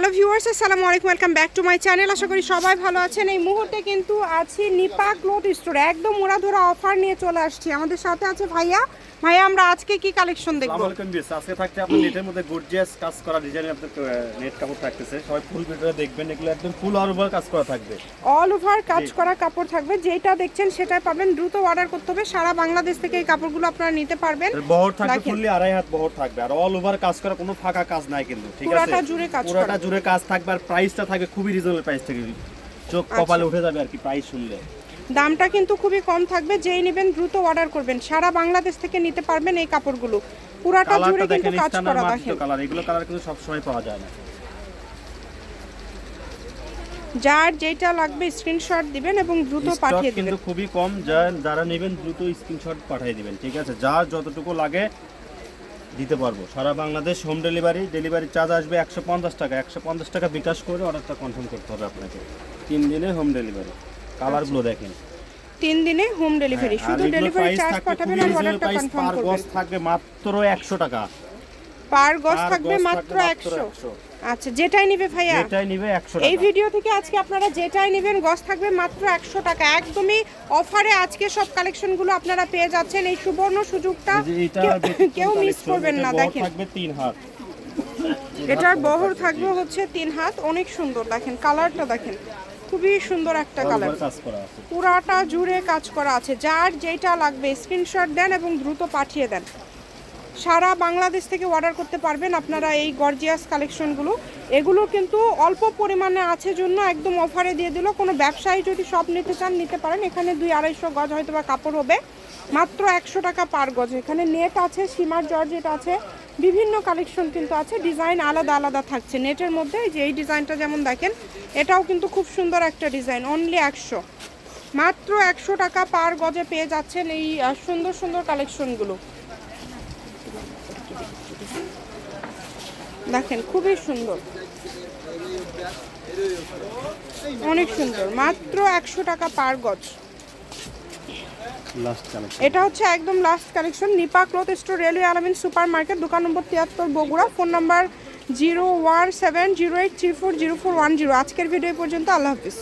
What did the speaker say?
Hello viewers, আসসালামু আলাইকুম, welcome back to my channel. আশা করি সবাই ভালো আছেন। এই মুহূর্তে কিন্তু আছি নিপা ক্লোথ স্টোর একদম ওরা ধরা অফার নিয়ে চলে আসছি। আমাদের সাথে আছে ভাইয়া ভাইয়া আমরা আজকে কি কালেকশন দেখব? আজকে থাকতে আপনার নেটের মধ্যে গর্জিয়াস কাজ করা ডিজাইনের আপনার নেট কাপড় থাকতেছে। সবাই ফুল ভিডিও দেখবেন এগুলো একদম ফুল আর ওভার কাজ করা থাকবে। অল ওভার কাজ করা কাপড় থাকবে যেটা দেখছেন সেটাই পাবেন দ্রুত অর্ডার করতে হবে। সারা বাংলাদেশ থেকে এই কাপড়গুলো আপনারা নিতে পারবেন। বহর থাকবে ফুললি আড়াই হাত বহর থাকবে আর অল ওভার কাজ করা কোনো ফাঁকা কাজ নাই কিন্তু ঠিক আছে? পুরাটা জুড়ে কাজ পুরাটা। জুড়ে কাজ থাকবে আর প্রাইসটা থাকবে খুবই রিজনেবল প্রাইস থেকে। চোখ আচ্ছা। কপালে উঠে যাবে আর কি প্রাইস শুনলে। দামটা কিন্তু খুবই কম থাকবে যেই নেবেন দ্রুত অর্ডার করবেন। সারা বাংলাদেশ থেকে নিতে পারবেন এই কাপড়গুলো। পুরাটা জুড়ে কিন্তু কাজ করা দেখেন। কালার এগুলো কালার কিন্তু সব সময় পাওয়া যায় না। যার যেটা লাগবে স্ক্রিনশট দিবেন এবং দ্রুত পাঠিয়ে কিন্তু খুবই কম যারা নেবেন দ্রুত স্ক্রিনশট পাঠিয়ে দিবেন ঠিক আছে? যার যতটুকু লাগে দিতে পারব। সারা Bangladesh home delivery delivery charge আসবে একশো পঞ্চাশ টাকা। একশো পঞ্চাশ টাকা বিকাশ করে অর্ডারটা কনফার্ম করতে হবে আপনাকে। তিন দিনে হোম ডেলিভারি কালারগুলো দেখেন। তিন দিনে হোম ডেলিভারি হ্যাঁ, শুধু ডেলিভারি চার্জ পাঠাবেন আর অর্ডারটা কনফার্ম করবেন। গজ থাকবে মাত্র একশো টাকা। পার গজ per থাকবে মাত্র 100 আচ্ছা যেটাই নিবে ভাইয়া এটাই নিবে একশো এই ভিডিও থেকে আজকে আপনারা যেটাই নেবেন গজ থাকবে মাত্র একশো টাকা। একদমই অফারে আজকে সব কালেকশনগুলো আপনারা পেয়ে যাচ্ছেন। এই সুবর্ণ সুযোগটা কেউ- মিস করবেন না দেখেন। থাকবে তিন হাত। এটার বহর থাকবে হচ্ছে তিন হাত অনেক সুন্দর দেখেন। কালারটা দেখেন। খুবই সুন্দর একটা কালার পুরাটা জুড়ে কাজ করা আছে। যার যেটা লাগবে স্ক্রিনশট দেন এবং দ্রুত পাঠিয়ে দেন। সারা বাংলাদেশ থেকে অর্ডার করতে পারবেন আপনারা এই গর্জিয়াস কালেকশনগুলো এগুলো কিন্তু অল্প পরিমাণে আছে জন্য একদম অফারে দিয়ে দিল। কোনো ব্যবসায়ী যদি সব নিতে চান নিতে পারেন। এখানে দুই আড়াইশো গজ হয়তো বা কাপড় হবে। মাত্র একশো টাকা পার গজ। এখানে নেট আছে সীমার জর্জেট আছে। বিভিন্ন কালেকশন কিন্তু আছে ডিজাইন আলাদা আলাদা থাকছে। নেটের মধ্যে যে এই ডিজাইনটা যেমন দেখেন, এটাও কিন্তু খুব সুন্দর একটা ডিজাইন অনলি একশো। মাত্র একশো টাকা পার গজে পেয়ে যাচ্ছেন এই সুন্দর সুন্দর কালেকশনগুলো দেখেন, খুবই সুন্দর। অনেক সুন্দর, মাত্র একশো টাকা পার গজ। এটা হচ্ছে একদম last collection Nipa cloth store, railway Alamin super market দোকান নম্বর তিয়াত্তর, Bogura. Phone number zero one seven zero eight three four zero four one zero. আজকের ভিডিও পর্যন্ত, আল্লাহ হাফিজ।